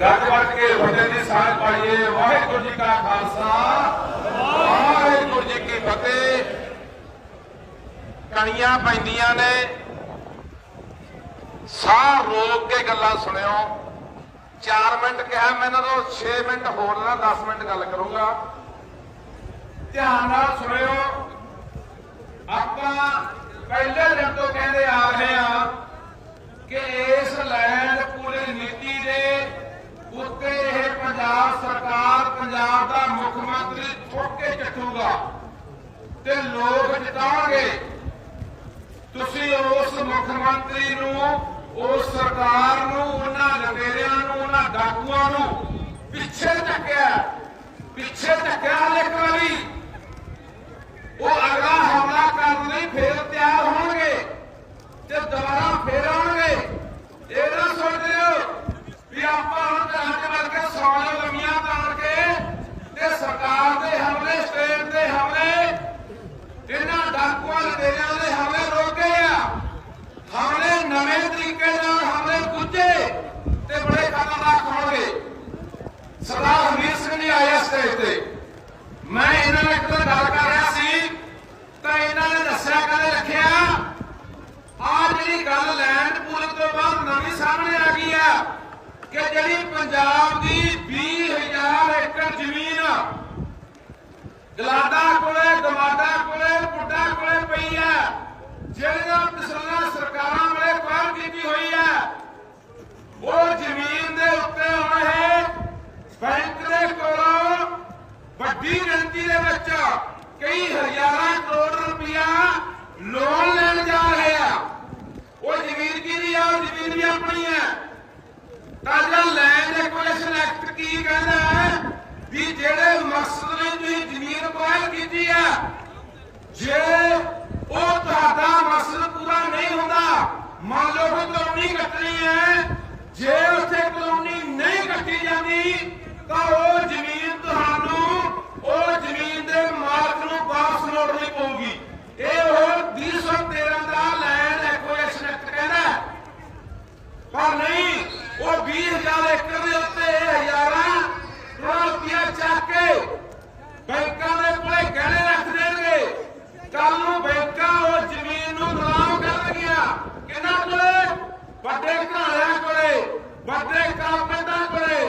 ਗੱਜ ਵੱਜ ਕੇ ਫਤਿਹ ਦੀ ਸਾਂਝ ਪਾਈਏ। ਵਾਹਿਗੁਰੂ ਜੀ ਕਾ ਖਾਲਸਾ। ਵਾਹਿਗੁਰੂ ਜੀ ਕੀ ਫਤਿਹ। ਕਣੀਆਂ ਪੈਂਦੀਆਂ ਨੇ। ਸਾਹ ਰੋਕ ਕੇ ਗੱਲਾਂ ਸੁਣਿਓ। 4 ਮਿੰਟ ਕਿਹਾ ਮੈਂ ਇਹਨਾਂ ਤੋਂ 6 ਮਿੰਟ ਹੋਰ ਨਾ 10 ਮਿੰਟ ਗੱਲ ਕਰੂੰਗਾ। ਧਿਆਨ ਨਾਲ ਸੁਣਿਓ। ਆਪਾਂ ਪਹਿਲੇ ਦਿਨ ਤੋਂ ਕਹਿੰਦੇ ਆ ਰਹੇ ਆ ਕਿ ਇਸ ਲੈਂਡ ਪੂਲਿੰਗ ਨੀਤੀ ਦੇ ਉੱਤੇ ਇਹ ਪੰਜਾਬ ਸਰਕਾਰ ਪੰਜਾਬ ਦਾ ਮੁੱਖ ਮੰਤਰੀ ਠੋਕ ਕੇ ਚੱਟੂਗਾ ਤੇ ਲੋਕ ਜਿਤਾਉਣਗੇ। ਤੁਸੀਂ ਉਸ ਮੁੱਖ ਮੰਤਰੀ ਨੂੰ, ਉਸ ਸਰਕਾਰ ਨੂੰ, ਉਹਨਾਂ ਲੰਗੇਰਿਆਂ ਨੂੰ, ਉਹਨਾਂ ਡਾਕੂਆਂ ਨੂੰ ਪਿੱਛੇ ਧੱਕਿਆ ਪਿੱਛੇ ਧੱਕਿਆ ਹਲੇ ਵੀ ਉਹ ਅਗਲਾ ਹਮਲਾ ਕਰਨ ਲਈ ਫੇਰ ਤਿਆਰ ਹੋਣਗੇ ਤੇ ਦੁਬਾਰਾ ਫੇਰ ਆਉਣਗੇ ਇਹ ਨਾ ਸੋਚਦੇ ਹੋ ਵੀ ਆਪਾਂ ਹੁਣ ਘਰਾਂ 'ਚ ਵੜ ਕੇ ਸੌਣਾ ਲੰਮੀਆਂ ਤਾਣ ਕੇ ਤੇ ਸਰਕਾਰ ਦੇ ਹਮਲੇ ਸਟੇਟ ਦੇ ਹਮਲੇ ਇਹਨਾਂ ਡਾਕੂਆਂ ਲੜੇਰਿਆਂ ਦੇ ਹਮਲੇ ਰੋਕੇ ਆ ਹਮਲੇ ਨਵੇਂ ਤਰੀਕੇ ਨਾਲ ਹਮਲੇ ਗੁੱਜੇ ਤੇ ਬੜੇ ਖਤਰਨਾਕ ਹੋਣਗੇ ਸਰਦਾਰ ਹਮੀਰ ਸਿੰਘ ਜੀ ਆਏ ਸਟੇਜ ਤੇ। ਮੈਂ ਇਹਨਾਂ ਨਾਲ ਇੱਕ ਗੱਲ ਕਰ ਰਿਹਾ ਸੀ, ਤਾਂ ਇਹਨਾਂ ਨੇ ਦੱਸਿਆ, ਕਹਿੰਦੇ ਰੱਖਿਆ ਆ ਜਿਹੜੀ ਗੱਲ ਲੈਂਡ ਪੂਲਿੰਗ ਤੋਂ ਬਾਅਦ ਨਵੀਂ ਸਾਹਮਣੇ ਆ ਗਈ ਆ ਕਿ ਜਿਹੜੀ ਪੰਜਾਬ ਦੀ 20000 ਏਕੜ ਜ਼ਮੀਨ ਗਲਾਡਾ ਕੋਲੇ ਗਮਾਡਾ ਕੋਲੇ ਪੁੱਡਾ ਕੋਲੇ ਪਈ ਆ। ਜਿਹੜੀਆਂ ਪਿਛਲੀਆਂ ਸਰਕਾਰਾਂ ਵੇਲੇ ਕਾਲ ਕੀਤੀ ਹੋਈ ਆ ਉਹ ਜ਼ਮੀਨ ਦੇ ਉੱਤੇ ਹੁਣ ਇਹ ਬੈਂਕ ਦੇ ਕੋਲੋਂ ਵੱਡੀ ਗਿਣਤੀ ਦੇ ਵਿੱਚ ਕਈ ਹਜ਼ਾਰਾਂ ਕਰੋੜ ਰੁਪਇਆ ਲੋਨ ਲੈਣ ਜਾ ਰਹੇ ਆ। ਉਹ ਜ਼ਮੀਨ ਕਿਹਦੀ ਆ? ਉਹ ਜ਼ਮੀਨ ਵੀ ਆਪਣੀ ਹੈ। ਤਾਂ ਜਿਹੜਾ ਲੈਂਡ ਐਕੁਇਜ਼ੀਸ਼ਨ ਐਕਟ ਕੀ ਕਹਿੰਦਾ ਹੈ ਵੀ ਜਿਹੜੇ ਮਕਸਦ ਲਈ ਤੁਸੀਂ ਜ਼ਮੀਨ ਅਕਵਾਇਰ ਕੀਤੀ ਆ ਜੇ ਉਹ ਤੁਹਾਡਾ ਮਕਸਦ ਪੂਰਾ ਨਹੀਂ ਹੁੰਦਾ। ਮੰਨ ਲਓ ਕਿ ਕਲੋਨੀ ਕੱਟਣੀ ਹੈ। ਜੇ ਉੱਥੇ ਕਲੋਨੀ ਨਹੀਂ ਕੱਟੀ ਜਾਂਦੀ, ਤਾਂ ਉਹ ਜ਼ਮੀਨ ਤੁਹਾਨੂੰ, ਉਹ ਜ਼ਮੀਨ ਦੇ ਮਾਲਕ ਨੂੰ ਵਾਪਸ ਮੋੜਨੀ ਪਊਗੀ। ਇਹ ਉਹ 213 ਦਾ ਲੈਂਡ ਐਕੁਇਜ਼ੀਸ਼ਨ ਐਕਟ ਕਹਿੰਦਾ ਹੈ। ਪਰ ਨਹੀਂ, ਉਹ 20000 ਏਕੜ ਦੇ ਉੱਤੇ ਇਹ ਹਜ਼ਾਰਾਂ ਕਰੋੜ ਰੁਪਇਆ ਚੱਕ ਕੇ ਬੈਂਕਾਂ ਦੇ ਕੋਲੇ ਗਹਿਣੇ ਰੱਖ ਦੇਣਗੇ ਕੱਲ ਨੂੰ ਬੈਂਕਾਂ ਉਹ ਜ਼ਮੀਨ ਨੂੰ ਨਿਲਾਮ ਕਰਨਗੀਆਂ ਕਿਹਨਾਂ ਕੋਲੇ ਵੱਡੇ ਘਰਾਣਿਆਂ ਕੋਲੇ, ਵੱਡੇ ਕਾਰਪੈਂਟਰਾਂ ਕੋਲੇ,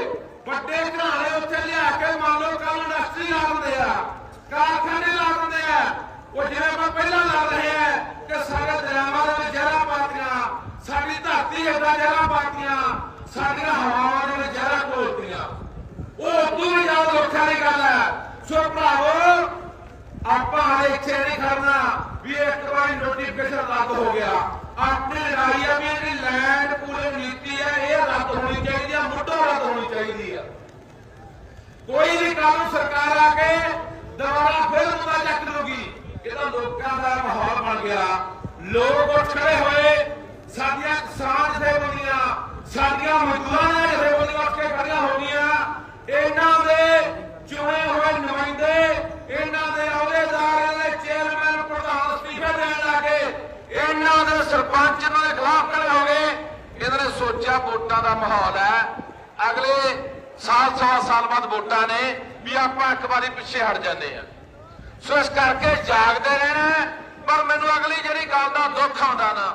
ਵੱਡੇ ਘਰਾਣੇ ਉੱਥੇ ਲਿਆ ਕੇ ਮੰਨ ਲਓ ਕੱਲ ਇੰਡਸਟਰੀ ਲਾ ਦਿੰਦੇ ਆ, ਕਾਰਖਾਨੇ ਲਾ ਦਿੰਦੇ ਆ। ਉਹ ਜਿਵੇਂ ਆਪਾਂ ਪਹਿਲਾਂ ਲਾ ਰਹੇ ਆ ਕਿ ਸਾਡੇ ਦਰਿਆਵਾਂ ਦੇ ਵਿੱਚ ਜ਼ਹਿਰਾਂ ਪਾਤੀਆਂ, ਸਾਡੀ ਧਰਤੀ ਹੇਠਾਂ ਜ਼ਹਿਰਾਂ ਪਾਤੀਆਂ, ਸਾਡੀਆਂ ਹਵਾਵਾਂ ਦੇ ਵਿੱਚ ਜ਼ਹਿਰਾਂ ਘੋਲਤੀਆਂ ਉਹ ਉਦੋਂ ਵੀ ਜ਼ਿਆਦਾ ਦੁੱਖਾਂ ਦੀ ਗੱਲ ਹੈ ਸੋ ਭਰਾਵੋ, ਆਪਾਂ ਹਾਲੇ ਇੱਥੇ ਨਹੀਂ ਖੜਨਾ ਵੀ ਇੱਕ ਵਾਰੀ ਨੋਟੀਫਿਕੇਸ਼ਨ ਰੱਦ ਹੋ ਗਿਆ। ਆਪਣੀ ਲੜਾਈ ਆ ਵੀ ਜਿਹੜੀ ਲੈਂਡ ਪੂਰੇ ਨੀਤੀ ਹੈ ਇਹ ਰੱਦ ਹੋਣੀ ਚਾਹੀਦੀ ਆ, ਮੁੱਢੋਂ ਰੱਦ ਹੋਣੀ ਚਾਹੀਦੀ ਆ। ਕੋਈ ਵੀ ਕਾਨੂੰਨ ਸਰਕਾਰ ਆ ਕੇ ਦੁਬਾਰਾ ਫਿਰ ਮੁੱਦਾ ਚੱਕ ਲੂਗੀ ਇਹ ਲੋਕਾਂ ਦਾ ਮਾਹੌਲ ਬਣ ਗਿਆ। ਲੋਕ ਉੱਠ ਖੜੇ ਹੋਏ, ਸਾਡੀਆਂ ਕਿਸਾਨ ਜਥੇਬੰਦੀਆਂ, ਸਾਡੀਆਂ ਮਜ਼ਦੂਰਾਂ ਜਥੇਬੰਦੀਆਂ ਉੱਠ ਕੇ ਖੜੀਆਂ ਹੋ ਗਈਆਂ ਇਹਨਾਂ ਦੇ ਚੁਣੇ ਹੋਏ ਨੁਮਾਇੰਦੇ, ਇਹਨਾਂ ਦੇ ਅਹੁਦੇਦਾਰ ਦੇ ਚੇਅਰਮੈਨ ਪ੍ਰਧਾਨ ਸਪੀਕਰ ਦੇਣ ਲੱਗੇ। ਇਹਨਾਂ ਦੇ ਸਰਪੰਚ ਹੋ ਗਏ। ਇਹਨਾਂ ਨੇ ਸੋਚਿਆ ਵੋਟਾਂ ਦਾ ਮਾਹੌਲ ਹੈ। ਅਗਲੇ ਸਾਲ ਸਵਾ ਸਾਲ ਬਾਅਦ ਵੋਟਾਂ ਨੇ ਵੀ ਆਪਾਂ ਇੱਕ ਵਾਰੀ ਪਿੱਛੇ ਹਟ ਜਾਂਦੇ ਆ ਸੋ ਇਸ ਕਰਕੇ ਜਾਗਦੇ ਰਹਿਣਾ ਪਰ ਮੈਨੂੰ ਅਗਲੀ ਜਿਹੜੀ ਗੱਲ ਦਾ ਦੁੱਖ ਆਉਂਦਾ ਨਾ,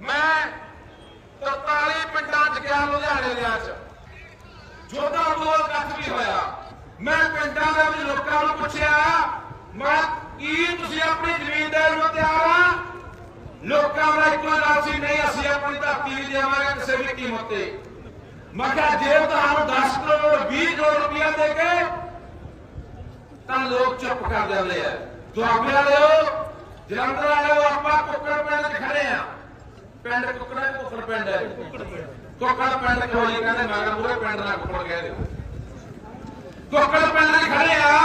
ਮੈਂ 43 ਪਿੰਡਾਂ 'ਚ ਗਿਆ ਲੁਧਿਆਣੇ ਦੇ ਚ ਜੋਧਾ ਅੰਦੋਲਨ ਕੱਖ ਵੀ ਹੋਇਆ। ਮੈਂ ਪਿੰਡਾਂ ਦੇ ਵਿੱਚ ਲੋਕਾਂ ਨੂੰ ਪੁੱਛਿਆ, ਮੈਂ ਕੀ ਤੁਸੀਂ ਆਪਣੀ ਜ਼ਮੀਨ ਦੇਣ ਨੂੰ ਤਿਆਰ ਆ? ਲੋਕਾਂ ਦਾ ਇੱਕੋ ਜਵਾਬ ਸੀ, ਨਹੀਂ, ਅਸੀਂ ਆਪਣੀ ਧਰਤੀ ਨਹੀਂ ਦੇਵਾਂਗੇ ਕਿਸੇ ਵੀ ਕੀਮਤ ਤੇ। ਮੈਂ ਕਿਹਾ, ਜੇ ਤੁਹਾਨੂੰ 10 ਕਰੋੜ 20 ਕਰੋੜ ਰੁਪਇਆ ਦੇ ਕੇ, ਤਾਂ ਲੋਕ ਚੁੱਪ ਕਰ ਜਾਂਦੇ ਆ। ਦੁਆਬੇ ਵਾਲਿਓ, ਜਲੰਧਰ ਵਾਲਿਓ, ਆਪਾਂ ਕੁੱਕੜ ਪਿੰਡ 'ਚ ਖੜੇ ਆ। ਪਿੰਡ ਕੁੱਕੜਾ ਕੁੱਕੜ ਪਿੰਡ ਹੈ ਕੁੱਕੜ ਪਿੰਡ ਕਿਉਂ ਕਹਿੰਦੇ ਮਗਰ ਪੂਰੇ ਪਿੰਡ ਨਾਲ ਕੁੱਕੜ ਕਹਿ ਦਿਓ। ਕੁੱਕੜ ਪਿੰਡ 'ਚ ਖੜੇ ਆ।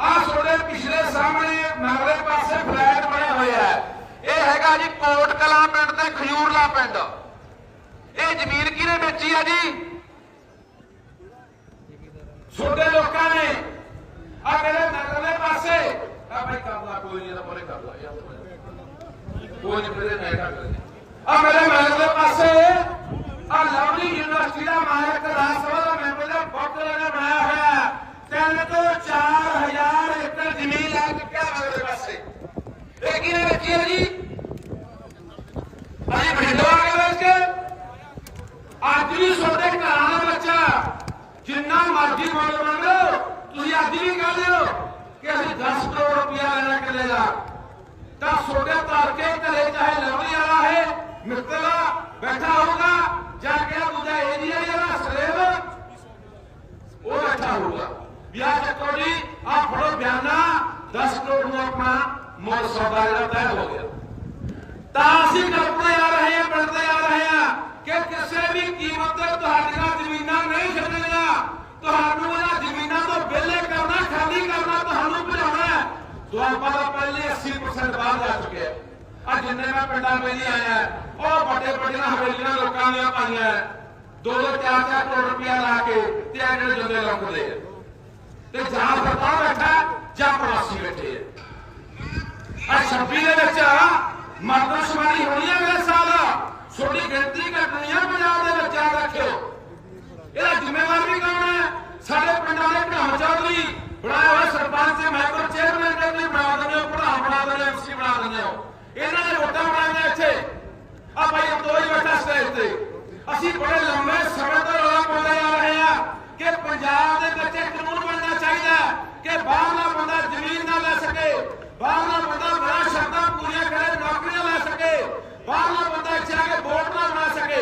ਆ ਤੁਹਾਡੇ ਪਿਛਲੇ ਸਾਹਮਣੇ ਮਗਰੇ ਪਾਸੇ ਫਲੈਟ ਬਣਿਆ ਹੋਇਆ ਹੈ। ਹੈਗਾ ਜੀ ਕੋਟ ਕਲਾਂ ਪਿੰਡ ਤੇ ਖਜੂਰਲਾ ਪਿੰਡ। ਇਹ ਜ਼ਮੀਨ ਕਿਹਨੇ ਵੇਚੀ ਆ ਜੀ? ਛੋਟੇ ਲੋਕਾਂ ਨੇ। ਆ ਮੇਰੇ ਨਗਰਲੇ ਪਾਸੇ? ਆ ਭਾਈ ਕਰ ਕੋਈ ਨਹੀਂ ਤਾਂ ਪਰੇ ਕਰ ਕੋਈ ਨਹੀਂ ਫਿਰ ਮੈਂ ਕਰ ਆ ਮੇਰੇ ਨਗਰਲੇ ਪਾਸੇ ਆ ਲਵਲੀ ਯੂਨੀਵਰਸਿਟੀ ਦਾ ਮਾਲਕ ਰਾਜ ਸਭਾ ਦਾ ਅੱਜ ਵੀ ਤੁਹਾਡੇ ਘਰਾਂ ਦਾ ਬੱਚਾ ਜਿੰਨਾ ਮਰਜ਼ੀ ਮੁੱਲ ਮੰਗੋ ਤੁਸੀਂ ਅੱਜ ਵੀ ਕਹਿੰਦੇ ਹੋ ਕਿ ਅਸੀਂ 10 ਕਰੋੜ ਰੁਪਇਆ ਲੈਣਾ ਕਿੱਲੇ ਦਾ ਤਾਂ ਤੁਹਾਡੇ ਧਰ ਕੇ ਘਰੇ ਚਾਹੇ ਲਵਲੀ ਵਾਲਾ ਹੈ ਮਿੱਤਲਾ ਬੈਠਾ ਹੋਊਗਾ ਜਾਂ ਕਿ ਦੂਜਾ ਏਰੀਆ ਜਿਹੜਾ ਸਰੇਵ ਉਹ ਬੈਠਾ ਹੋਊਗਾ ਵੀ ਆ ਚੱਕੋ ਜੀ ਆ ਫੜੋ ਬਿਆਨਾ 10 ਕਰੋੜ ਨੂੰ ਆਪਣਾ ਮੁੱਲ ਸੌਦਾ ਜਿਹੜਾ ਤੈਅ ਹੋ ਗਿਆ। ਤਾਂ ਅਸੀਂ ਕਰਦੇ ਆ ਰਹੇ ਹਾਂ ਬਣਦੇ ਆ ਰਹੇ ਹਾਂ ਕਿ ਕਿਸੇ ਵੀ ਕੀਮਤ ਤੇ ਤੁਹਾਡੀਆਂ ਜ਼ਮੀਨਾਂ ਨਹੀਂ ਛੱਡਣੀਆਂ। ਤੁਹਾਨੂੰ ਇਹਨਾਂ ਜ਼ਮੀਨਾਂ ਤੋਂ ਵਿਹਲੇ ਕਰਨਾ, ਖਾਲੀ ਕਰਨਾ ਤੁਹਾਨੂੰ ਭਜਾਉਣਾ ਦੁਆਬਾ ਦਾ ਪਹਿਲੇ 80% ਬਾਹਰ ਜਾ ਚੁੱਕਿਆ ਆ ਜਿੰਨੇ ਮੈਂ ਪਿੰਡਾਂ ਵਿੱਚ ਆਇਆ, ਉਹ ਵੱਡੇ ਵੱਡੀਆਂ ਹਵੇਲੀਆਂ ਲੋਕਾਂ ਦੀਆਂ ਪਾਈਆਂ ਦੋ ਦੋ, ਚਾਰ ਚਾਰ ਕਰੋੜ ਰੁਪਇਆ ਲਾ ਕੇ ਤੇ ਆ ਜਿਹੜੇ ਜੁੰਦੇ ਆ। ਤੇ ਜਾਂ ਫਰਤਾ ਬੈਠਾ ਜਾਂ ਪ੍ਰਵਾਸੀ ਬੈਠੇ ਆ। ਆ 26 ਦੇ ਵਿੱਚ ਮਰਦਮਸ਼ੁਮਾਰੀ ਹੋਣੀ ਹੈ ਮੇਰੇ ਸਾਲ। ਛੋਟੀ ਗਿਣਤੀ ਘਟਣੀ ਹੈ ਪੰਜਾਬ ਦੇ ਵਿੱਚ, ਯਾਦ ਰੱਖਿਓ। ਇਹਦਾ ਜ਼ਿੰਮੇਵਾਰ ਵੀ ਕੌਣ ਹੈ? ਸਾਡੇ ਪਿੰਡ ਵਾਲੇ ਢਾਮ ਚੌਧਰੀ ਬਣਾਏ ਹੋਏ ਸਰਪੰਚ ਤੇ ਮੈਂਬਰ ਚੇਅਰਮੈਨ ਦੇ ਤੁਸੀਂ ਬਣਾ ਦਿੰਦੇ ਹੋ ਪ੍ਰਧਾਨ ਬਣਾ ਦਿੰਦੇ ਹੋ ਐਮਸੀ ਬਣਾ ਦਿੰਦੇ ਹੋ ਇਹਨਾਂ ਨੇ ਵੋਟਾਂ ਬਣਾਈਆਂ ਇੱਥੇ ਆ ਭਾਈ ਅਬਦੋਈ ਬੈਠਾ ਸਟੇਜ ਤੇ ਅਸੀਂ ਬੜੇ ਲੰਮੇ ਸਮੇਂ ਤੋਂ ਰੌਲਾ ਪਾਉਂਦੇ ਆ ਰਹੇ ਹਾਂ ਕਿ ਪੰਜਾਬ ਦੇ ਵਿੱਚ ਇੱਕ ਕਾਨੂੰਨ ਬਣਨਾ ਚਾਹੀਦਾ ਹੈ ਕਿ ਬਾਹਰਲਾ ਬੰਦਾ ਜ਼ਮੀਨ ਨਾ ਲੈ ਸਕੇ ਬਾਹਰਲਾ ਬੰਦਾ ਬੜਾ ਸ਼ਰਤਾਂ ਪੂਰੀਆਂ ਕਰੇ ਨੌਕਰੀਆਂ ਲੈ ਸਕੇ ਬਾਹਰਲਾ ਬੰਦਾ ਇੱਥੇ ਆ ਕੇ ਵੋਟ ਨਾ ਬਣਾ ਸਕੇ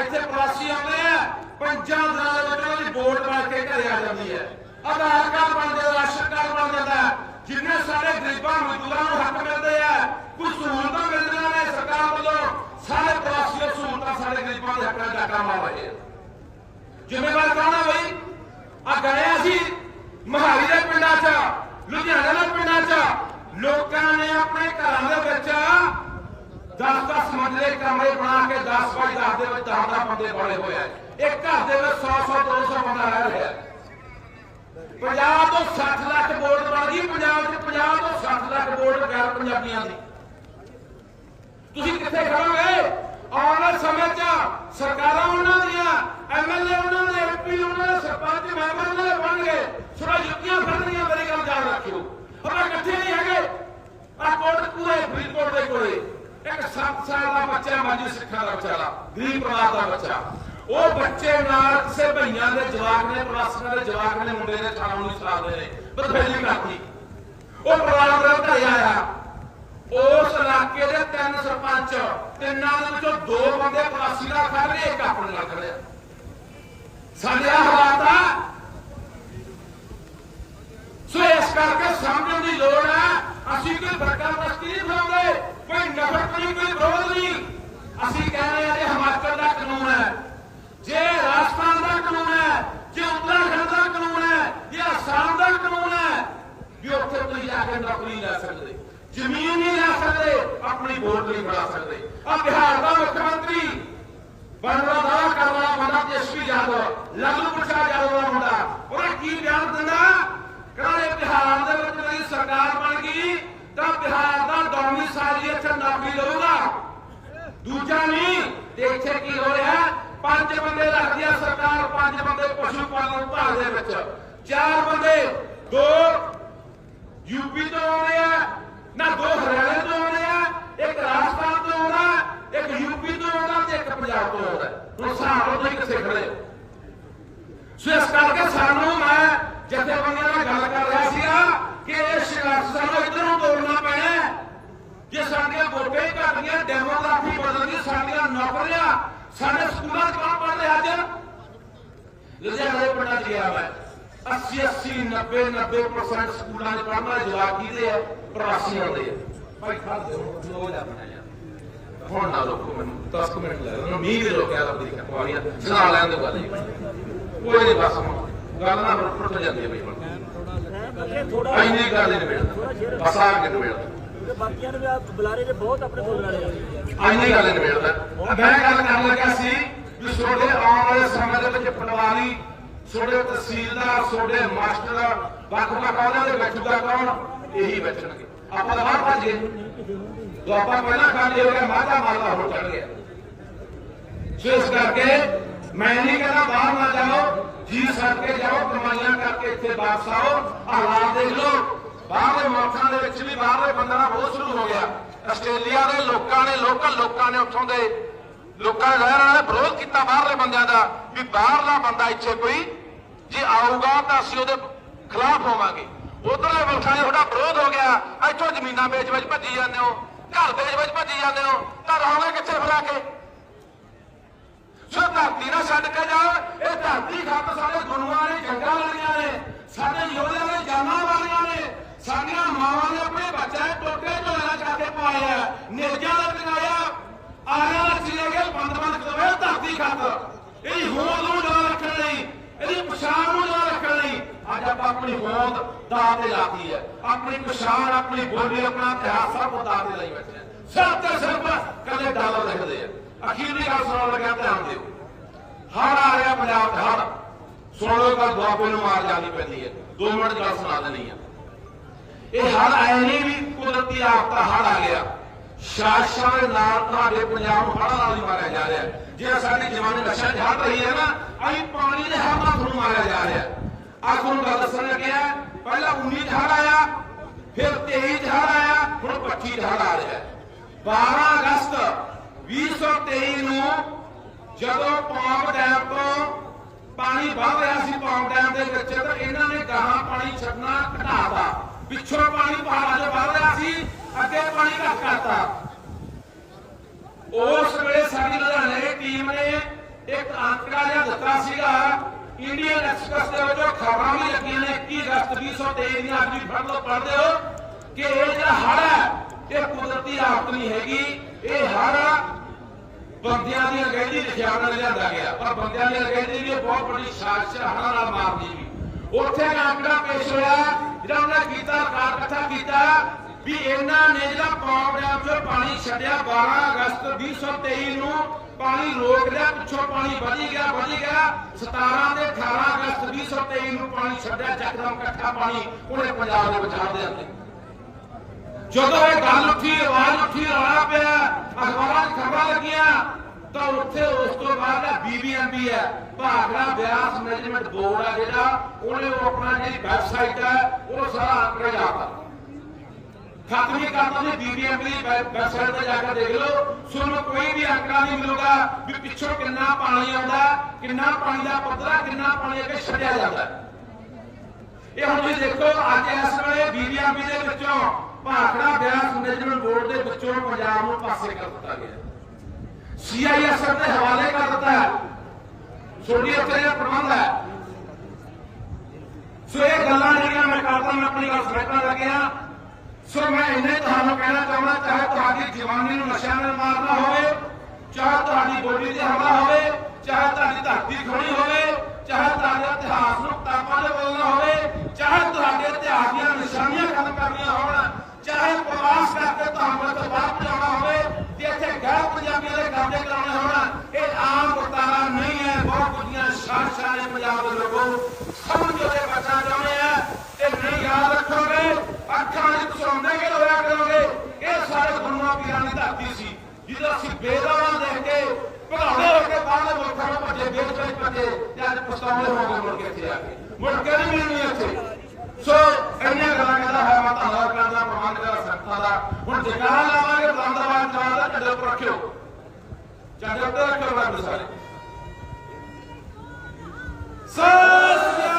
ਇੱਥੇ ਪ੍ਰਵਾਸੀ ਆਉਂਦੇ ਆ ਪੰਜਾਂ ਦਿਨਾਂ ਦੇ ਵਿੱਚ ਉਹਨਾਂ ਦੀ ਵੋਟ ਬਣ ਕੇ ਘਰੇ ਆ ਜਾਂਦੀ ਹੈ। ਆਧਾਰ ਕਾਰਡ ਰਾਸ਼ਨ ਕਾਰਡ ਬਣ ਜਾਂਦਾ। ਜਿੰਨੇ ਸਾਰੇ ਗਰੀਬਾਂ ਮਜ਼ਦੂਰਾਂ ਨੂੰ ਹੱਕ ਮਿਲਦੇ ਆ, ਕੁਝ ਸਹੂਲਤਾਂ ਮਿਲਦੀਆਂ ਨੇ ਸਰਕਾਰ ਵੱਲੋਂ। ਸਾਰੇ ਪ੍ਰਵਾਸੀ ਸਹੂਲਤਾਂ ਸਾਡੇ ਗਰੀਬਾਂ ਦੇ ਹੱਕਾਂ ਦਾ ਕੰਮ ਆ ਰਹੇ ਆ। ਜ਼ਿੰਮੇਵਾਰ ਕੌਣ ਆ ਬਈ, ਆ ਗਏ ਅਸੀਂ ਮਹਾਲੀ ਦੇ ਪਿੰਡਾਂ 'ਚ, ਲੁਧਿਆਣਾ ਦੇ ਪਿੰਡਾਂ 'ਚ। ਲੋਕਾਂ ਨੇ ਆਪਣੇ ਘਰਾਂ ਦੇ ਵਿੱਚ 10-10 ਮੰਜ਼ਲੇ ਕਮਰੇ ਬਣਾ ਕੇ 10 ਬਾਈ 10 ਦੇ ਵਿੱਚ 10 ਬੰਦੇ ਬਣੇ ਹੋਏ ਆ। ਇੱਕ ਘਰ ਦੇ ਵਿੱਚ 100-100 200 ਬੰਦਾ ਰਹਿ ਰਿਹਾ। ਪੰਜਾਬ ਤੋਂ 60 ਲੱਖ ਵੋਟ ਬਣ ਗਈ ਪੰਜਾਬ 'ਚ 50 ਤੋਂ 60 ਲੱਖ ਵੋਟ ਗੈਰ ਪੰਜਾਬੀਆਂ ਦੀ। ਤੁਸੀਂ ਕਿੱਥੇ ਖੜੋਗੇ? ਆਉਣ ਵਾਲੇ ਸਮੇਂ 'ਚ ਸਰਕਾਰਾਂ ਉਹਨਾਂ ਦੀਆਂ ਐਮਐਲਏ ਉਹਨਾਂ ਦੇ ਐਮਪੀ ਉਹਨਾਂ ਦੇ, ਸਰਪੰਚ, ਮੈਂਬਰ ਉਹਨਾਂ ਦੇ ਬਣਨਗੇ। ਸੁਣਾ ਜੁੱਤੀਆਂ ਫੜਨੀਆਂ ਮੇਰੀ ਗੱਲ ਯਾਦ ਰੱਖਿਓ। ਆਪਾਂ ਇਕੱਠੇ ਨਹੀਂ ਹੈਗੇ। ਆ ਕੋਟ ਕੂਏ ਫਰੀਦਕੋਟ ਦੇ ਕੋਲੇ। ਇੱਕ 7 ਸਾਲ ਦਾ ਬੱਚਾ ਮਾਜੀ ਸਿੱਖਾਂ ਦਾ ਵਿਚਾਰਾ ਗਰੀਬ ਪਰਿਵਾਰ ਦਾ ਬੱਚਾ। ਉਹ ਬੱਚੇ ਨਾਲ ਕਿਸੇ ਭਈਆਂ ਦੇ ਜਵਾਕ ਨੇ, ਪ੍ਰਵਾਸੀਆਂ ਦੇ ਜਵਾਕ ਨੇ, ਮੁੰਡੇ ਨੇ 18 19 ਸਾਲ ਨੇ। ਬਦਫੈਲੀ ਕਰਤੀ ਉਹ ਪਰਿਵਾਰ ਦੇ ਘਰੇ ਆਇਆ। ਉਸ ਇਲਾਕੇ ਦੇ ਤਿੰਨ ਸਰਪੰਚ, ਤਿੰਨਾਂ ਦੇ ਵਿੱਚੋਂ ਦੋ ਬੰਦੇ ਪ੍ਰਵਾਸੀ ਦਾ ਖੜ ਰਹੇ, ਇੱਕ ਆਪਣੇ ਨਾਲ ਖੜਿਆ ਸਾਡੇ ਹਾਲਾਤ ਆ। ਸੋ ਇਸ ਕਰਕੇ ਸਮਝਣ ਦੀ ਲੋੜ ਹੈ ਅਸੀਂ ਕੋਈ ਬੱਕਰ ਬਸਤੀ ਨਹੀਂ ਬਣਾਉਂਦੇ ਕੋਈ ਨਫ਼ਰਤ ਨਹੀਂ, ਕੋਈ ਵਿਰੋਧ ਨਹੀਂ। ਅਸੀਂ ਕਹਿੰਦੇ ਆ ਇਹ ਹਿਮਾਚਲ ਦਾ ਕਾਨੂੰਨ ਹੈ। ਜੇ ਰਾਜਸਥਾਨ ਦਾ ਕਾਨੂੰਨ ਹੈ, ਜੇ ਉੱਤਰਾਖੰਡ ਦਾ ਕਾਨੂੰਨ ਹੈ, ਜੇ ਅਸਾਮ ਦਾ ਕਾਨੂੰਨ ਹੈ, ਵੀ ਉੱਥੇ ਤੁਸੀਂ ਜਾ ਕੇ ਨੌਕਰੀ ਲੈ ਸਕਦੇ। ਜ਼ਮੀਨ ਨਹੀਂ ਲੈ ਸਕਦੇ, ਆਪਣੀ ਵੋਟ ਨਹੀਂ ਬਣਾ ਸਕਦੇ। ਆ ਬਿਹਾਰ ਦਾ ਮੁੱਖ ਮੰਤਰੀ ਬਣਨਾ ਕਰਨਾ ਬੰਦਾ ਤੇਜਸਵੀ ਯਾਦਵ ਲਾਲੂ ਪ੍ਰਸਾਦ ਯਾਦਵ ਦਾ ਮੁੰਡਾ। ਉਹਦਾ ਕੀ ਬਿਆਨ ਦਿੰਦਾ? ਕਹਿੰਦਾ ਬਿਹਾਰ ਦੇ ਵਿੱਚ ਮੇਰੀ ਸਰਕਾਰ ਬਣ ਗਈ, ਤਾਂ ਬਿਹਾਰ ਦਾ ਦੌਮੀ ਸਾਜੀ ਇੱਥੇ ਨੌਕਰੀ ਲਊਗਾ। ਦੂਜਾ ਨਹੀਂ, ਤੇ ਇੱਥੇ ਕੀ ਹੋ ਰਿਹਾ? ਪੰਜ ਬੰਦੇ ਰੱਖਦੀ ਆ ਸਰਕਾਰ, ਪੰਜ ਬੰਦੇ ਪਸ਼ੂ ਪਾਲਣ ਵਿਭਾਗ ਦੇ ਵਿੱਚ। ਚਾਰ ਬੰਦੇ ਦੋ ਯੂਪੀ ਤੋਂ ਆਉਣੇ ਆ, ਨਾ ਦੋ ਹਰਿਆਣੇ ਤੋਂ ਆਉਣੇ ਆ, ਇੱਕ ਰਾਜਸਥਾਨ ਤੋਂ ਆਉਣਾ, ਇੱਕ ਯੂਪੀ ਤੋਂ ਆਉਣਾ ਤੇ ਇੱਕ ਪੰਜਾਬ ਤੋਂ ਆਉਣਾ। ਹੁਣ ਹਿਸਾਬ ਨਾਲ ਤੁਸੀਂ ਕਿੱਥੇ ਖੜੇ ਸੋ ਇਸ ਕਰਕੇ ਸਾਨੂੰ ਮੈਂ ਜਥੇਬੰਦੀਆਂ ਨਾਲ ਗੱਲ ਕਰ ਰਿਹਾ ਸੀਗਾ ਕਿ ਇਹ ਸੰਘਰਸ਼ ਸਾਨੂੰ ਇੱਧਰ ਨੂੰ ਤੋੜਨਾ ਪੈਣਾ ਜੇ ਸਾਡੀਆਂ ਵੋਟਾਂ ਹੀ ਘਟ ਡੈਮੋਗ੍ਰਾਫੀ ਬਦਲ ਸਾਡੀਆਂ ਨੌਕਰੀਆਂ ਸਾਡੇ ਸਕੂਲਾਂ 'ਚ ਕੌਣ ਪੜ੍ਹਦੇ ਅੱਜ। ਲੁਧਿਆਣਾ ਦੇ ਪਿੰਡਾਂ 'ਚ ਗਿਆ ਮੈਂ। 80 80 90 90% ਸਕੂਲਾਂ 'ਚ ਪੜ੍ਹਨ ਵਾਲੇ ਜਵਾਕ ਕਿਹਦੇ ਆ ਪ੍ਰਵਾਸੀ ਆਉਂਦੇ ਆ। ਭਾਈ ਖੜ ਦੇ ਲੋ ਜਾ ਬਣਾਇਆ ਹੁਣ ਨਾ ਰੋਕੋ ਮੈਨੂੰ 10 ਮਿੰਟ ਲੈ ਉਹਨੂੰ ਮੀਂਹ ਵੀ ਰੋਕਿਆ ਰੱਬ ਦੀ ਕਮਾਲੀਆਂ ਸੁਣਾ ਲੈਣ ਦੇ ਗੱਲ ਕੋਈ ਨਹੀਂ ਬਸ ਗੱਲ ਨਾ ਟੁੱਟ ਜਾਂਦੀ ਹੈ ਬਈ ਹੁਣ। ਥੋੜਾ ਇੰਨੀ ਗੱਲ ਨਹੀਂ ਨਿਬੇੜਦਾ ਬਸ ਆ ਕੇ ਨਿਬੇੜਦਾ ਬਾਕੀਆਂ ਨੂੰ ਵੀ ਆਪ ਬੁਲਾਰੇ ਨੇ ਬਹੁਤ ਆਪਣੇ ਬੋਲਣ ਵਾਲੇ ਆ। ਇੰਨੀ ਗੱਲ ਨਿਬੇੜਦਾ ਮੈਂ ਗੱਲ ਕਰਨ ਲੱਗਾ ਸੀ ਵੀ ਤੁਹਾਡੇ ਆਉਣ ਵਾਲੇ ਸਮੇਂ ਦੇ ਵਿੱਚ ਪਟਵਾਰੀ ਤੁਹਾਡੇ ਤਹਿਸੀਲਦਾਰ ਤੁਹਾਡੇ ਮਾਸਟਰ ਵੱਖ ਵੱਖ ਅਹੁਦਿਆਂ ਦੇ ਬੈਠੂਗਾ ਕੌਣ? ਇਹੀ ਬੈਠਣਗੇ ਆਪਾਂ ਤਾਂ ਬਾਹਰ ਭੱਜੇ ਜੋ ਆਪਾਂ ਪਹਿਲਾਂ ਖਾਲੀ ਹੋ ਗਿਆ ਮਾਝਾ ਮਾਰਦਾ ਹੋ ਚੜ ਗਿਆ। ਸੋ ਇਸ ਕਰਕੇ ਮੈਂ ਨਹੀਂ ਕਹਿੰਦਾ ਬਾਹਰ ਨਾ ਜਾਓ ਜੀ ਸੜ ਕੇ ਜਾਓ ਕਮਾਈਆਂ ਕਰਕੇ ਇੱਥੇ ਵਾਪਸ ਆਓ। ਹਾਲਾਤ ਦੇਖ ਲਓ। ਬਾਹਰਲੇ ਮੁਲਕਾਂ ਦੇ ਵਿੱਚ ਵੀ ਬਾਹਰਲੇ ਬੰਦਿਆਂ ਦਾ ਬਹੁਤ ਸ਼ੁਰੂ ਹੋ ਗਿਆ। ਆਸਟ੍ਰੇਲੀਆ ਦੇ ਲੋਕਾਂ ਨੇ, ਲੋਕਲ ਲੋਕਾਂ ਨੇ ਉੱਥੋਂ ਦੇ ਲੋਕਾਂ ਨੇ ਜ਼ਾਹਿਰ ਨਾਲ ਵਿਰੋਧ ਕੀਤਾ ਬਾਹਰਲੇ ਬੰਦਿਆਂ ਦਾ ਵੀ ਬਾਹਰਲਾ ਬੰਦਾ ਇੱਥੇ ਕੋਈ ਜੇ ਆਊਗਾ ਤਾਂ ਅਸੀਂ ਉਹਦੇ ਖਿਲਾਫ ਹੋਵਾਂਗੇ। ਉਧਰਲੇ ਮੁਲਕਾਂ 'ਚ ਤੁਹਾਡਾ ਵਿਰੋਧ ਹੋ ਗਿਆ, ਇੱਥੋਂ ਜ਼ਮੀਨਾਂ ਵੇਚ ਵੇਚ ਭੱਜੀ ਜਾਂਦੇ ਹੋ, ਘਰ ਵੇਚ ਵਿੱਚ ਭੱਜੀ ਜਾਂਦੇ ਹੋ ਤਾਂ ਰਹੋਗੇ ਕਿੱਥੇ ਫਿਰ ਕੇ? ਸੋ ਧਰਤੀ ਨਾ ਛੱਡ ਕੇ ਜਾ ਇਹ ਧਰਤੀ ਖਾਤਰ ਸਾਡੇ ਗੁਰੂਆਂ ਨੇ ਜੰਗਾਂ ਲੜੀਆਂ ਨੇ, ਸਾਡੇ ਯੋਧਿਆਂ ਨੇ, ਜਾਨਾਂ ਵਾਲੀਆਂ ਨੇ। ਸਾਡੀਆਂ ਮਾਵਾਂ ਨੇ ਆਪਣੇ ਬੱਚੇ ਟੋਟੇ ਝੋਲਾ ਚਾ ਕੇ ਪਾਏ ਦਾ ਨੇਜਾਂ ਆਇਆ ਰੱਖੀ ਲੈ ਕੇ ਬੰਦ ਬੰਦ ਕਰਵੇ ਧਰਤੀ ਖਾਤਰ ਇਹਦੀ ਹੋਂਦ ਨੂੰ ਨਾ ਰੱਖਣ ਲਈ, ਇਹਦੀ ਪਛਾਣ ਨੂੰ ਨਾ ਰੱਖਣ ਲਈ ਅੱਜ ਆਪਾਂ ਆਪਣੀ ਹੋਂਦ ਦਾਅ ਤੇ ਲਾਤੀ ਹੈ। ਆਪਣੀ ਪਛਾਣ, ਆਪਣੀ ਬੋਲੀ, ਆਪਣਾ ਇਤਿਹਾਸ ਸਭ ਦਾਅ ਤੇ ਲਾਈ ਬੈਠੇ ਆ। ਸਿਰ ਤੇ ਸਿਰਫ ਕਦੇ ਡਾਲਰ ਲਿਖਦੇ ਆ। ਅਖੀਰਲੀ ਗੱਲ ਸੁਣਨ ਲੱਗਿਆ ਧਿਆਨ ਦਿਓ। ਹੜ ਆ ਰਿਹਾ ਪੰਜਾਬ ਦਾ ਹੜ ਸੁਣ ਲਓ, ਗੱਲ ਦੁਆਬੇ ਨੂੰ ਮਾਰ ਜਾਣੀ ਪੈਂਦੀ ਹੈ। 2 ਮਿੰਟ ਦੀ ਗੱਲ ਸੁਣਾ ਦੇਣੀ ਹੈ। ਇਹ ਹੜ ਆਏ ਨਹੀਂ ਵੀ ਕੁਦਰਤੀ ਆਫਤਾ ਹੜ ਆ ਗਿਆ। ਸ਼ਾਸਕਾਂ ਦੇ ਨਾਲ ਤੁਹਾਡੇ ਪੰਜਾਬ ਨੂੰ ਨਾਲ ਹੀ ਮਾਰਿਆ ਜਾ ਰਿਹਾ। ਜੇ ਸਾਡੀ ਜਵਾਨੀ ਨਸ਼ਾ ਚ ਰਹੀ ਹੈ ਨਾ, ਅਸੀਂ ਪਾਣੀ ਦੇ ਹੜ ਤੁਹਾਨੂੰ ਮਾਰਿਆ ਜਾ ਰਿਹਾ। ਆ ਤੁਹਾਨੂੰ ਗੱਲ ਦੱਸਣ ਲੱਗਿਆ ਪਹਿਲਾਂ 19 ਚ ਆਇਆ, ਫਿਰ 23 ਚ ਆਇਆ, ਹੁਣ 25 ਚ ਆ ਰਿਹਾ। ਹੈ। 12 ਅਗਸਤ 2023 ਨੂੰ ਜਦੋਂ ਪੌਂਪ ਡੈਮ ਤੋਂ ਪਾਣੀ ਵਧ ਰਿਹਾ ਸੀ ਪੌਂਪ ਡੈਮ ਦੇ ਵਿੱਚ, ਤਾਂ ਇਹਨਾਂ ਨੇ ਗਾਹਾਂ ਪਾਣੀ ਛੱਡਣਾ ਘਟਾਤਾ ਪਿੱਛੋਂ ਪਾਣੀ ਪਹਾੜਾਂ 'ਚ ਵਧ ਰਿਹਾ ਸੀ, ਅੱਗੇ ਪਾਣੀ ਘੱਟ ਕਰਤਾ। ਉਸ ਵੇਲੇ ਸਾਡੀ ਲੁਧਿਆਣੇ ਟੀਮ ਨੇ ਇੱਕ ਅੰਕੜਾ ਜਿਹਾ ਦਿੱਤਾ ਸੀਗਾ। ਇੰਡੀਅਨ ਐਕਸਪ੍ਰੈਸ ਦੇ ਵਿੱਚੋਂ ਖਬਰਾਂ ਵੀ ਲੱਗੀਆਂ ਨੇ 21 ਅਗਸਤ 2023 ਦੀਆਂ ਅੱਜ ਵੀ ਫੜ ਲਓ, ਪੜ੍ਹਦੇ ਹੋ ਕਿ ਇਹ ਜਿਹੜਾ ਹੜ੍ਹ ਹੈ, ਇਹ ਕੁਦਰਤੀ ਆਫਤ ਨਹੀਂ ਹੈਗੀ। ਇਹ ਹੜ ਬੰਦਿਆਂ ਦੀ ਅਗੈਦੀ ਲਿਖਿਆ ਨਾਲ ਲਿਆਂਦਾ ਗਿਆ। ਪਰ ਬੰਦਿਆਂ ਦੀ ਅਗੈਦੀ ਵੀ ਬਹੁਤ ਵੱਡੀ ਸਾਜ਼ਿਸ਼ ਹੈ ਨਾਲ ਮਾਰਦੀ ਵੀ। ਉੱਥੇ ਅੰਕੜਾ ਪੇਸ਼ ਹੋਇਆ। ਜਿਹੜਾ ਉਹਨਾਂ ਕੀਤਾ ਰਿਕਾਰਡ ਇਕੱਠਾ ਕੀਤਾ, ਵੀ ਇਹਨਾਂ ਨੇ ਜਿਹੜਾ ਪੌਂਪ ਡੈਮ ਪਾਣੀ ਛੱਡਿਆ 12 ਅਗਸਤ 2023 ਨੂੰ ਪਾਣੀ ਰੋਕ ਲਿਆ, ਪਿੱਛੋਂ ਪਾਣੀ ਵਧੀ ਗਿਆ ਵਧੀ ਗਿਆ। 17 ਤੇ 18 ਅਗਸਤ 2023 ਨੂੰ ਪਾਣੀ ਛੱਡਿਆ ਚੱਕਦਮ ਇਕੱਠਾ ਪਾਣੀ ਉਹਨੇ ਪੰਜਾਬ ਦੇ ਵਿਚਾਰ ਦੇ ਅੰਦਰ ਜਦੋਂ ਇਹ ਗੱਲ ਉੱਠੀ, ਆਵਾਜ਼ ਉੱਠੀ, ਰੌਲਾ ਪਿਆ, ਅਖਬਾਰਾਂ 'ਚ ਖਬਰਾਂ ਲੱਗੀਆਂ ਤਾਂ ਉੱਥੇ ਉਸ ਤੋਂ ਬਾਅਦ ਆ ਬੀਬੀਐਮਬੀ ਹੈ, ਭਾਗੜਾ ਬਿਆਸ ਮੈਨੇਜਮੈਂਟ ਬੋਰਡ ਆ ਜਿਹੜਾ, ਉਹਨੇ ਉਹ ਆਪਣਾ ਜਿਹੜੀ ਵੈਬਸਾਈਟ ਹੈ ਉਹ ਸਾਰਾ ਆંકੜਾ ਜਾਤਾ ਖਤਮੀ ਕਰਤਾ ਜੀ ਬੀਬੀਐਮਬੀ ਵੈਬਸਾਈਟ ਤੇ ਜਾ ਕੇ ਦੇਖ ਲਓ, ਤੁਹਾਨੂੰ ਕੋਈ ਵੀ ਆંકੜਾ ਨਹੀਂ ਮਿਲੂਗਾ ਵੀ ਪਿੱਛੋਂ ਕਿੰਨਾ ਪਾਣੀ ਆਉਂਦਾ, ਕਿੰਨਾ ਪਾਣੀ ਦਾ ਪੱਧਰ, ਕਿੰਨਾ ਪਾਣੀ ਅੱਗੇ ਛੱਡਿਆ ਜਾਂਦਾ ਇਹ ਹੁਣ ਤੁਸੀਂ ਦੇਖੋ, ਅੱਜ ਇਸ ਵੇਲੇ ਬੀਬੀਐਮਬੀ ਦੇ ਵਿੱਚੋਂ ਭਾਖੜਾ ਬਿਆਸ ਮੈਨੇਜਮੈਂਟ ਬੋਰਡ ਦੇ ਵਿੱਚੋਂ ਪੰਜਾਬ ਨੂੰ ਪਾਸੇ ਕਰ ਦਿੱਤਾ ਗਿਆ ਸੀਆਈਐਸਐਫ ਦੇ ਹਵਾਲੇ ਕਰ ਦਿੱਤਾ ਹੈ। ਛੋਟੀ ਇੱਥੇ ਇਹ ਪ੍ਰਬੰਧ ਹੈ। ਸੋ ਇਹ ਗੱਲਾਂ ਜਿਹੜੀਆਂ ਮੈਂ ਕਰਦਾ, ਮੈਂ ਆਪਣੀ ਗੱਲ ਸਮਝਣ ਲੱਗਿਆ। ਸੋ ਮੈਂ ਇਹਨੇ ਤੁਹਾਨੂੰ ਕਹਿਣਾ ਚਾਹੁੰਦਾ, ਚਾਹੇ ਤੁਹਾਡੀ ਜਵਾਨੀ ਨੂੰ ਨਸ਼ਿਆਂ ਨਾਲ ਮਾਰਨਾ ਹੋਵੇ, ਚਾਹੇ ਤੁਹਾਡੀ ਬੋਲੀ ਤੇ ਹਮਲਾ ਹੋਵੇ, ਚਾਹੇ ਤੁਹਾਡੀ ਧਰਤੀ ਖੋਣੀ ਹੋਵੇ ਚਾਹੇ ਤੁਹਾਡੇ ਇਤਿਹਾਸ ਨੂੰ ਕਿਤਾਬਾਂ 'ਚ ਬੋਲਣਾ ਹੋਵੇ ਚਾਹੇ ਤੁਹਾਡੇ ਇਤਿਹਾਸ ਦੀਆਂ ਨਿਸ਼ਾਨੀਆਂ ਖਤਮ ਕਰਨੀਆਂ ਹੋਣ ਚਾਹੇ ਪ੍ਰਵਾਸ ਕਰਕੇ ਤੁਹਾਨੂੰ ਇੱਥੇ ਬਾਹਰ ਭਜਾਉਣਾ ਹੋਵੇ ਤੇ ਇੱਥੇ ਗੈਰ ਪੰਜਾਬੀਆਂ ਦੇ ਕਬਜ਼ੇ ਇਹ ਆਮ ਵਰਤਾਰਾ ਨਹੀਂ ਹੈ, ਬਹੁਤ ਕੁਝੀਆਂ ਸ਼ਾਨਸ਼ਾਨ ਨੇ ਪੰਜਾਬ ਦੇ ਲੋਕੋ ਸਮਝ ਕੇ ਬਚਾ ਚਾਹੁੰਦੇ ਆ ਤੇ ਨਹੀਂ ਯਾਦ ਰੱਖੋਗੇ, ਅੱਖਾਂ 'ਚ ਤੁਸੀਂ ਕਿ ਹੋਇਆ ਕਰੋਗੇ। ਇਹ ਸਾਰੇ ਗੁਰੂਆਂ ਪੀਰਾਂ ਦੀ ਧਰਤੀ ਸੀ, ਜਿਹਦਾ ਅਸੀਂ ਬੇਦਾਵਾ ਦੇਖ ਕੇ ਭਗਾਉਣੇ ਹੋ ਕੇ ਬਾਹਰਲੇ ਮੁਲਕਾਂ ਨੂੰ ਭੱਜੇ ਵੇਚ ਵੇਚ ਭੱਜੇ ਤੇ ਅੱਜ ਪਛਤਾਉਣੇ ਹੋ ਮੁੜ ਕੇ ਇੱਥੇ ਆ ਕੇ ਮੁੜ ਕੇ ਨਹੀਂ ਮਿਲਣੀ ਇੱਥੇ। ਸੋ ਇੰਨੀਆਂ ਗੱਲਾਂ ਕਹਿੰਦਾ ਹੈ, ਮੈਂ ਧੰਨਵਾਦ ਕਰਦਾ ਪ੍ਰਬੰਧ ਦਾ ਸੰਗਤਾਂ ਦਾ। ਹੁਣ ਜਗਾਹ ਲਾਵਾਂਗੇ ਬੰਦਵਾਨ ਜਵਾਨ ਦਾ ਢੱਡੇ ਰੱਖਿਓ। ਝੰਡੇ ਉੱਤੇ ਰੱਖਿਓ ਬੰਦ ਸਾਰੇ ਸੋ